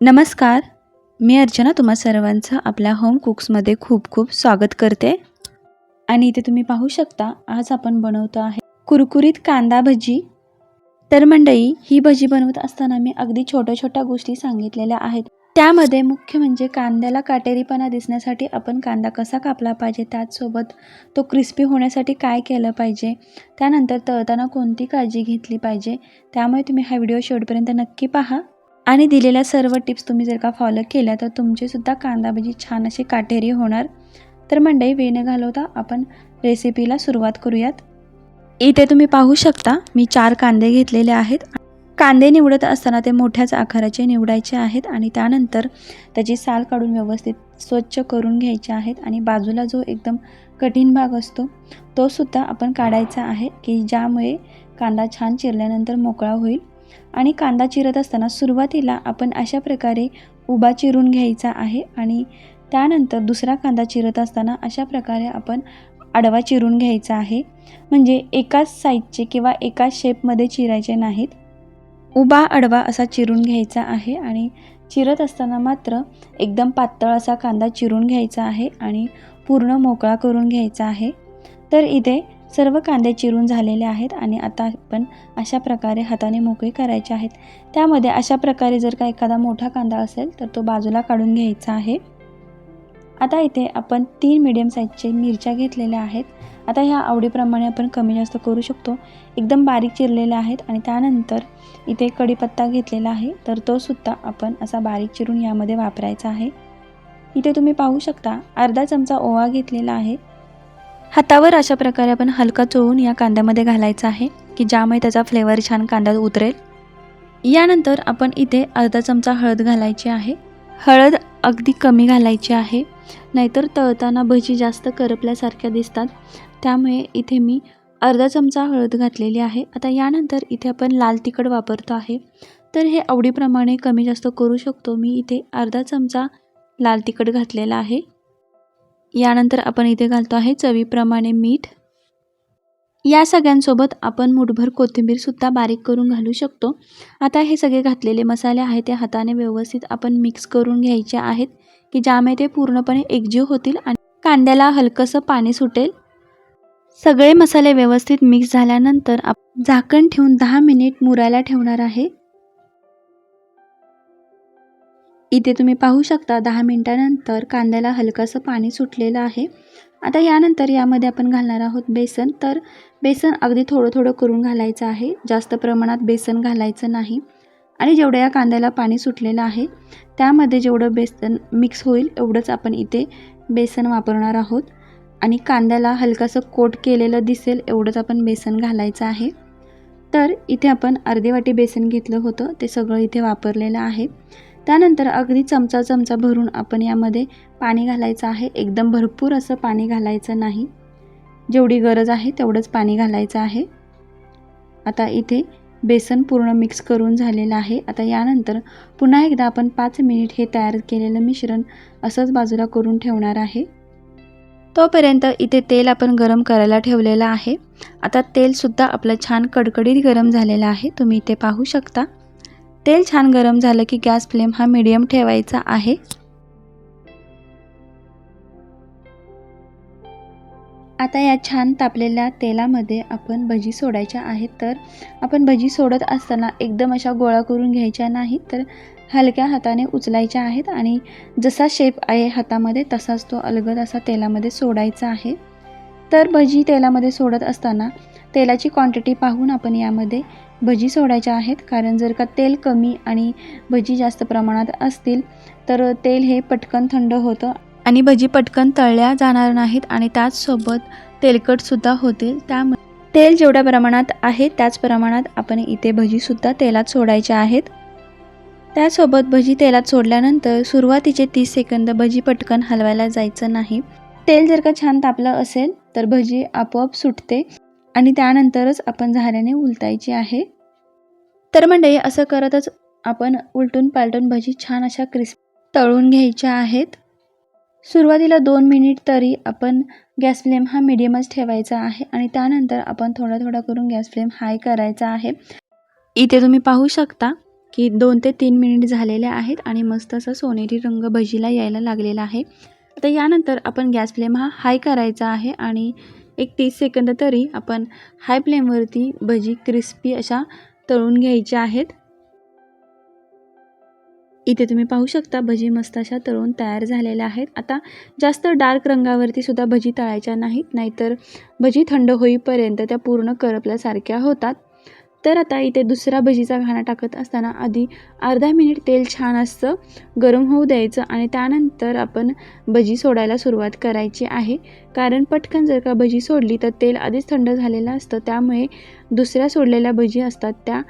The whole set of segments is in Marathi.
नमस्कार. मी अर्चना तुम्हा सर्वांचं आपल्या होम कुक्समध्ये खूप खूप स्वागत करते. आणि इथे तुम्ही पाहू शकता आज आपण बनवतो आहे कुरकुरीत कांदा भजी. तर मंडई ही भजी बनवत असताना मी अगदी छोट्या छोट्या गोष्टी सांगितलेल्या आहेत. त्यामध्ये मुख्य म्हणजे कांद्याला काटेरीपणा दिसण्यासाठी आपण कांदा कसा कापला पाहिजे त्याचसोबत तो क्रिस्पी होण्यासाठी काय केलं पाहिजे त्यानंतर तळताना कोणती काळजी घेतली पाहिजे त्यामुळे तुम्ही हा व्हिडिओ शेवटपर्यंत नक्की पहा. आणि दिलेल्या सर्व टिप्स तुम्ही जर का फॉलो केल्या तर तुमचीसुद्धा कांदा भजी छान अशी काटेरी होणार. तर मंडई वेळ न घालवता आपण रेसिपीला सुरुवात करूयात. इथे तुम्ही पाहू शकता मी चार कांदे घेतलेले आहेत. कांदे निवडत असताना ते मोठ्याच आकाराचे निवडायचे आहेत आणि त्यानंतर त्याची साल काढून व्यवस्थित स्वच्छ करून घ्यायचे आहेत आणि बाजूला जो एकदम कठीण भाग असतो तो सुद्धा आपण काढायचा आहे की ज्यामुळे कांदा छान चिरल्यानंतर मोकळा होईल. आणि कांदा चिरत असताना सुरुवातीला आपण अशा प्रकारे उभा चिरून घ्यायचा आहे आणि त्यानंतर दुसरा कांदा चिरत असताना अशा प्रकारे आपण आडवा चिरून घ्यायचा आहे. म्हणजे एकाच साईजचे किंवा एकाच शेपमध्ये चिरायचे नाहीत. उभा आडवा असा चिरून घ्यायचा आहे आणि चिरत असताना मात्र एकदम पातळ असा कांदा चिरून घ्यायचा आहे आणि पूर्ण मोकळा करून घ्यायचा आहे. तर इथे सर्व कांदे चिरून झालेले आहेत आणि आता आपण अशा प्रकारे हाताने मोकळे करायचे आहेत. त्यामध्ये अशा प्रकारे जर का एखादा मोठा कांदा असेल तर तो बाजूला काढून घ्यायचा आहे. आता इथे आपण तीन मिडियम साईजचे मिरच्या घेतलेल्या आहेत. आता ह्या आवडीप्रमाणे आपण कमी जास्त करू शकतो. एकदम बारीक चिरलेल्या आहेत आणि त्यानंतर इथे कढीपत्ता घेतलेला आहे तर तो सुद्धा आपण असा बारीक चिरून यामध्ये वापरायचा आहे. इथे तुम्ही पाहू शकता अर्धा चमचा ओवा घेतलेला आहे. हातावर अशा प्रकारे आपण हलका चोळून या कांद्यामध्ये घालायचा आहे की ज्यामुळे त्याचा फ्लेवर छान कांद्यात उतरेल. यानंतर आपण इथे अर्धा चमचा हळद घालायची आहे. हळद अगदी कमी घालायची आहे नाहीतर तळताना भजी जास्त करपल्यासारख्या दिसतात. त्यामुळे इथे मी अर्धा चमचा हळद घातलेली आहे. आता यानंतर इथे आपण लाल तिखट वापरतो आहे. तर हे आवडीप्रमाणे कमी जास्त करू शकतो. मी इथे अर्धा चमचा लाल तिखट घातलेला आहे. यानंतर आपण इथे घालतो आहे चवीप्रमाणे मीठ. या सगळ्यांसोबत आपण मुठभर कोथिंबीरसुद्धा बारीक करून घालू शकतो. आता हे सगळे घातलेले मसाले आहेत ते हाताने व्यवस्थित आपण मिक्स करून घ्यायचे आहेत की ज्यामुळे ते पूर्णपणे एकजीव होतील आणि कांद्याला हलकंसं पाणी सुटेल. सगळे मसाले व्यवस्थित मिक्स झाल्यानंतर आप झाकण ठेवून दहा मिनिट मुरायला ठेवणार आहे. इथे तुम्ही पाहू शकता दहा मिनटानंतर कांद्याला हलकंसं पाणी सुटलेलं आहे. आता यानंतर यामध्ये आपण घालणार आहोत बेसन. तर बेसन अगदी थोडं थोडं करून घालायचं आहे. जास्त प्रमाणात बेसन घालायचं नाही. आणि जेवढं या कांद्याला पाणी सुटलेलं आहे त्यामध्ये जेवढं बेसन मिक्स होईल एवढंच आपण इथे बेसन वापरणार आहोत. आणि कांद्याला हलकासं कोट केलेलं दिसेल एवढंच आपण बेसन घालायचं आहे. तर इथे आपण अर्धी वाटी बेसन घेतलं होतं. ते सगळं इथे वापरलेलं आहे. त्यानंतर अगदी चमचा चमचा भरून आपण यामध्ये पाणी घालायचं आहे. एकदम भरपूर असं पाणी घालायचं नाही. जेवढी गरज आहे तेवढंच पाणी घालायचं आहे. आता इथे बेसन पूर्ण मिक्स करून झालेलं आहे. आता यानंतर पुन्हा एकदा आपण पाच मिनिट हे तयार केलेलं मिश्रण असंच बाजूला करून ठेवणार आहे. तोपर्यंत इथे तेल आपण गरम करायला ठेवलेलं आहे. आता तेलसुद्धा आपलं छान कडकडीत गरम झालेलं आहे. तुम्ही इथे पाहू शकता. तेल छान गरम झालं की गॅस फ्लेम हा मीडियम ठेवायचा आहे. आता या छान तापलेल्या तेलामध्ये आपण भजी सोडायच्या आहेत. तर आपण भजी सोडत असताना एकदम अशा गोळा करून घ्यायच्या नाहीत. तर हलक्या हाताने उचलायच्या आहेत आणि जसा शेप आहे हातामध्ये तसाच तो अलगद असा तेलामध्ये सोडायचा आहे. तर भजी तेलामध्ये सोडत असताना तेलाची क्वांटिटी पाहून आपण यामध्ये भजी सोडायच्या आहेत. कारण जर का तेल कमी आणि भजी जास्त प्रमाणात असतील तर तेल हे पटकन थंड होतं. आणि भजी पटकन तळल्या जाणार नाहीत आणि त्याचसोबत तेलकटसुद्धा होतील. त्यामुळे तेल जेवढ्या प्रमाणात आहे त्याच प्रमाणात आपण इथे भजीसुद्धा तेलात सोडायच्या आहेत. त्यासोबत भजी तेलात सोडल्यानंतर सुरुवातीचे तीस सेकंद भजी पटकन हलवायला जायचं नाही. तेल जर का छान तापलं असेल तर भजी आपोआप सुटते आणि त्यानंतरच आपण झाऱ्याने उलटायची आहे. तर मंडळी असं करतच आपण उलटून पालटून भजी छान अशा क्रिस्प तळून घ्यायच्या आहेत. सुरुवातीला दोन मिनिट तरी आपण गॅस फ्लेम हा मिडियमच ठेवायचा आहे आणि त्यानंतर आपण थोडा थोडा करून गॅस फ्लेम हाय करायचा आहे. इथे तुम्ही पाहू शकता की दोन ते तीन मिनिट झालेले आहेत आणि मस्त असा सोनेरी रंग भजीला यायला लागलेला आहे. आता यानंतर आपण गॅस फ्लेम हा हाय करायचा आहे आणि एक तीस सेकंद तरी आपण हाय फ्लेमवरती भजी क्रिस्पी अशा तळून घ्यायच्या आहेत. इथे तुम्ही पाहू शकता भजी मस्त अशा तळून तयार झालेल्या आहेत. आता जास्त डार्क रंगावरती सुद्धा भजी तळायच्या नाहीत नाहीतर भजी थंड होईपर्यंत त्या पूर्ण करपल्यासारख्या होतात. तर आता इथे दुसरा भजीचा घाणा टाकत असताना आधी अर्धा मिनिट तेल छान असतं गरम होऊ द्यायचं आणि त्यानंतर आपण भजी सोडायला सुरुवात करायची आहे. कारण पटकन जर का भजी सोडली तर तेल आधीच थंड झालेलं असतं. त्यामुळे दुसऱ्या सोडलेल्या भजी असतात. त्या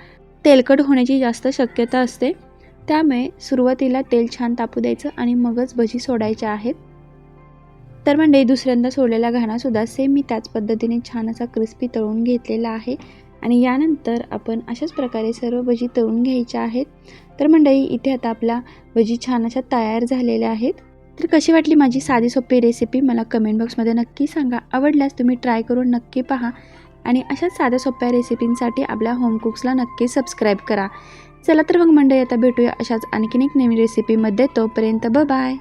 तेलकट होण्याची जास्त शक्यता असते. त्यामुळे सुरुवातीला तेल छान तापू द्यायचं आणि मगच भजी सोडायच्या आहेत. तर म्हणजे दुसऱ्यांदा सोडलेला घाणासुद्धा सेम मी त्याच पद्धतीने छान असा क्रिस्पी तळून घेतलेला आहे. आणि यानंतर आपण अशाच प्रकारे सर्व भजी तळून घ्यायच्या आहेत. तर मंडळी इथे आता आपला भजी छान अशा तयार झालेल्या आहेत. तर कशी वाटली माझी साधी सोपी रेसिपी मला कमेंट बॉक्समध्ये नक्की सांगा. आवडल्यास तुम्ही ट्राय करून नक्की पहा. आणि अशाच साध्या सोप्या रेसिपींसाठी आपल्या होम कुक्सला नक्की सबस्क्राईब करा. चला तर मग मंडळी आता भेटूया अशाच आणखीन एक नवीन रेसिपीमध्ये तोपर्यंत ब बाय